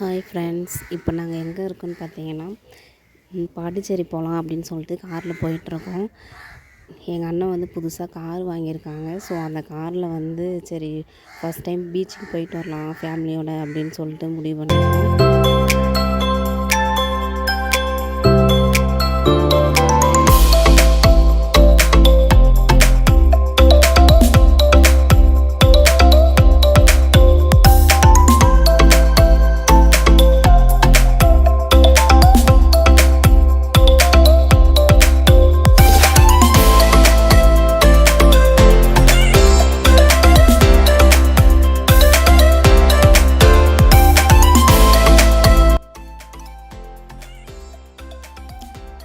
Hi friends இப்போ நாங்கள் எங்கே இருக்கோன்னு பார்த்தீங்கன்னா பாண்டிச்சேரி போகலாம் அப்படின்னு சொல்லிட்டு காரில் போயிட்டுருக்கோம். எங்கள் அண்ணன் வந்து புதுசாக கார் வாங்கியிருக்காங்க. ஸோ அந்த காரில் வந்து சரி ஃபஸ்ட் டைம் பீச்சுக்கு போயிட்டு வரலாம் ஃபேமிலியோட அப்படின்னு சொல்லிட்டு முடிவு பண்ணியிருக்கோம்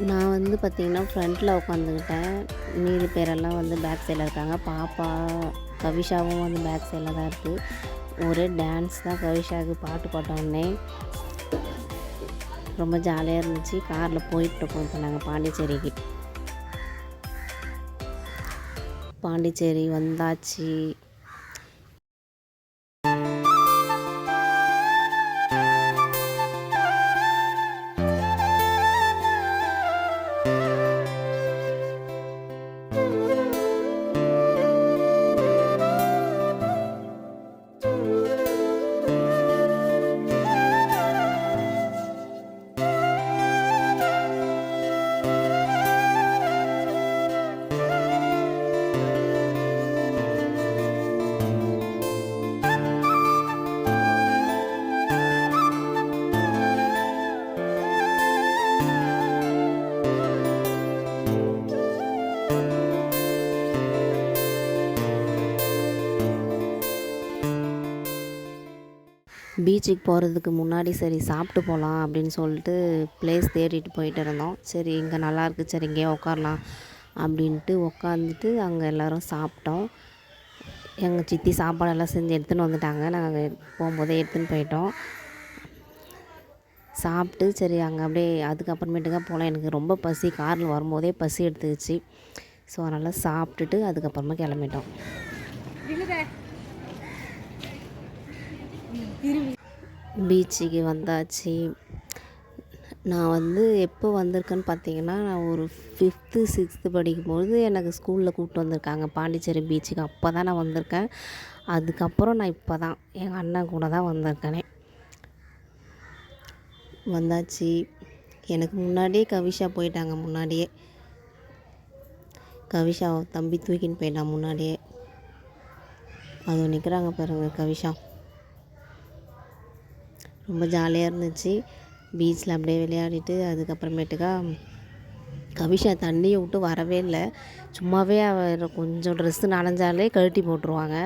நான் வந்து பார்த்திங்கன்னா ஃப்ரண்ட்டில் உட்காந்துக்கிட்டேன். மீதி பேரெல்லாம் வந்து பேக் சைடில் இருக்காங்க. பாப்பா கவிஷாவும் வந்து பேக் சைடில் தான் இருக்குது ஒரே டான்ஸ் தான் கவிஷாவுக்கு பாட்டு போட்டோடனே ரொம்ப ஜாலியாக இருந்துச்சு. காரில் போயிட்டுருக்கோம் இப்போ நாங்கள் பாண்டிச்சேரிக்கு. பாண்டிச்சேரி வந்தாச்சு. பீச்சுக்கு போகிறதுக்கு முன்னாடி சரி சாப்பிட்டு போகலாம் அப்படின்னு சொல்லிட்டு ப்ளேஸ் தேடிட்டு போயிட்டு இருந்தோம். சரி இங்கே நல்லாயிருக்கு சரி இங்கேயே உட்காரலாம் அப்படின்ட்டு உட்காந்துட்டு அங்கே எல்லோரும் சாப்பிட்டோம். எங்கள் சித்தி சாப்பாடெல்லாம் செஞ்சு எடுத்துன்னு வந்துட்டாங்க. நாங்கள் போகும்போதே எடுத்துன்னு போயிட்டோம். சாப்பிட்டு சரி அங்கே அப்படியே அதுக்கப்புறமேட்டுக்கா போகலாம் எனக்கு ரொம்ப பசி. காரில் வரும்போதே பசி எடுத்துக்கிச்சு ஸோ அதனால் சாப்பிட்டுட்டு அதுக்கப்புறமா கிளம்பிட்டோம். பீச்சுக்கு வந்தாச்சு. நான் வந்து எப்போ வந்திருக்கேன்னு பார்த்தீங்கன்னா நான் ஒரு ஃபிஃப்த்து சிக்ஸ்த்து படிக்கும்போது எனக்கு ஸ்கூலில் கூப்பிட்டு வந்திருக்காங்க. பாண்டிச்சேரி பீச்சுக்கு. அப்போ தான் நான் வந்திருக்கேன். அதுக்கப்புறம் நான் இப்போ தான் எங்கள் அண்ணன் கூட தான் வந்திருக்கேனே. வந்தாச்சு. எனக்கு முன்னாடியே கவிஷா போயிட்டாங்க முன்னாடியே. கவிஷா தம்பி தூக்கின்னு போயிட்டான் முன்னாடியே. அது நிற்கிறாங்க பாருங்கள் கவிஷா. ரொம்ப ஜாலியாக இருந்துச்சு. பீச்சில் அப்படியே விளையாடிட்டு அதுக்கப்புறமேட்டுக்கா கவிஷா தண்ணியை விட்டு வரவே இல்லை. சும்மாவே அவ கொஞ்சம் ட்ரெஸ்ஸு நனைஞ்சாலே கழட்டி போட்டுருவாங்க.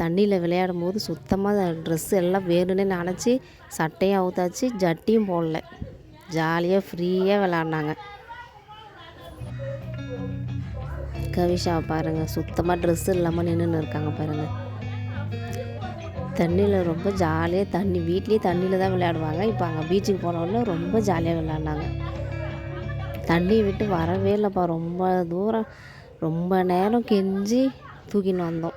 தண்ணியில் விளையாடும் போது சுத்தமாக ட்ரெஸ்ஸு எல்லாம் வேணும்னே நனைச்சி சட்டையும் அவுத்தாச்சு ஜட்டியும் போடல. ஜாலியாக ஃப்ரீயாக விளாட்னாங்க கவிஷாவை பாருங்கள் சுத்தமாக ட்ரெஸ்ஸு இல்லாமல் நின்றுன்னு இருக்காங்க பாருங்கள் தண்ணியில் ரொம்ப ஜாலியாக தண்ணி வீட்லேயே தண்ணியில் தான் விளையாடுவாங்க. இப்போ அங்கே பீச்சுக்கு போனோடனே ரொம்ப ஜாலியாக விளையாடினாங்க. தண்ணியை விட்டு வரவே இல்லைப்பா ரொம்ப தூரம். ரொம்ப நேரம் கெஞ்சி தூக்கின்னு வந்தோம்.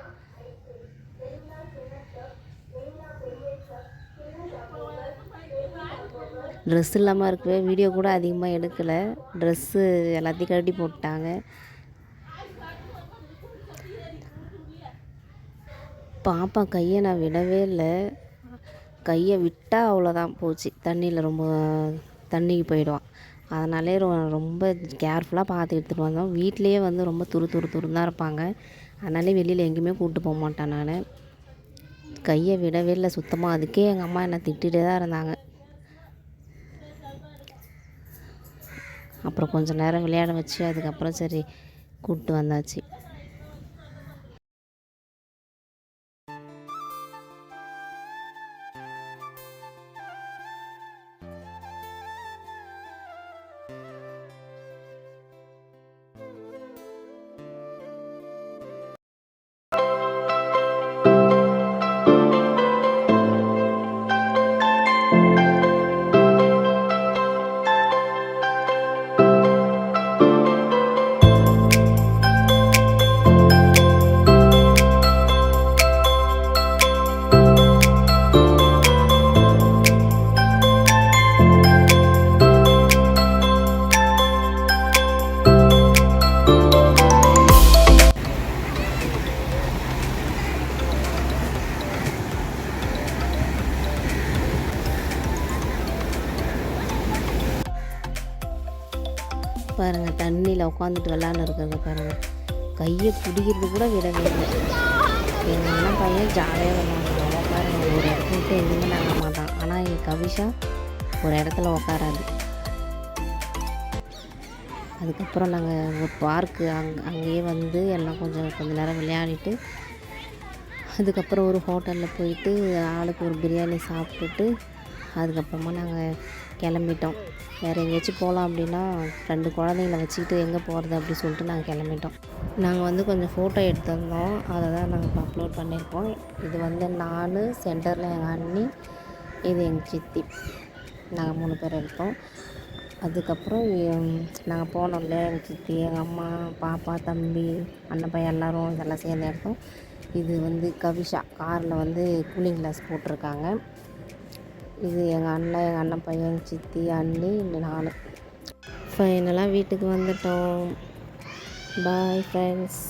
ட்ரெஸ் இல்லாமல் இருக்கவே வீடியோ கூட அதிகமாக எடுக்கலை. ட்ரெஸ்ஸு எல்லாத்தையும் கழட்டி போட்டாங்க பாப்பா கையை நான் விடவே இல்லை. கையை விட்டால் அவ்வளோதான் போச்சு. தண்ணியில் ரொம்ப தண்ணிக்கு போயிடுவான். அதனாலே ரொ- ரொம்ப கேர்ஃபுல்லாக பார்த்து எடுத்துகிட்டு வந்தோம். வீட்லேயே வந்து ரொம்ப துரு துரு துருன்னு தான் இருப்பாங்க. அதனாலே வெளியில் எங்கேயுமே கூப்பிட்டு போக மாட்டேன் நான். கையை விடவே இல்லை. சுத்தமாக அதுக்கே எங்கள் அம்மா என்னை திட்டிகிட்டே தான் இருந்தாங்க. அப்புறம் கொஞ்சம் நேரம் விளையாட வச்சு அதுக்கப்புறம் சரி கூப்பிட்டு வந்தாச்சு. பாருங்கள் தண்ணியில் உட்காந்துட்டு விளாண்டு இருக்கிறத பாருங்கள் கையை பிடிக்கிறது கூட விடவே இல்லை எங்கள் பையன் ஜாலியாக விளாண்டுருவாங்க பாருங்கள் ஒரு இடத்துல விட்டு எதுவுமே நாங்க மாட்டான். ஆனால் எங்கள் கவிஷா ஒரு இடத்துல உட்காராது அதுக்கப்புறம் நாங்கள் ஒரு பார்க்கு அங் அங்கேயே வந்து எல்லாம் கொஞ்சம் கொஞ்ச நேரம் விளையாடிட்டு அதுக்கப்புறம் ஒரு ஹோட்டலில் போயிட்டு ஆளுக்கு ஒரு பிரியாணி சாப்பிட்டுட்டு அதுக்கப்புறமா நாங்கள் கிளம்பிட்டோம். வேறு எங்கேயாச்சும் போகலாம் அப்படின்னா ரெண்டு குழந்தைங்கள வச்சுக்கிட்டு எங்கே போகிறது அப்படி சொல்லிட்டு நாங்கள் கிளம்பிட்டோம். நாங்கள் வந்து கொஞ்சம் ஃபோட்டோ எடுத்திருந்தோம். அதை தான் நாங்கள் இப்போ அப்லோட் பண்ணியிருக்கோம். இது வந்து நான் சென்டரில் எங்கள் அண்ணி இது எங்கள் சித்தி. நாங்கள் மூணு பேர் எடுத்தோம் அதுக்கப்புறம் நாங்கள் போனோம்ல எங்கள் சித்தி எங்கள் அம்மா பாப்பா தம்பி அண்ணன் பையன் எல்லோரும் இதெல்லாம் சேர்ந்து எடுத்தோம். இது வந்து கவிஷா. காரில் வந்து கூலிங் கிளாஸ் போட்டிருக்காங்க. இது எங்கள் அண்ணன் எங்கள் அண்ணன் பையன் சித்தி அண்ணி நான் ஃபைனலாக வீட்டுக்கு வந்துட்டோம். Bye friends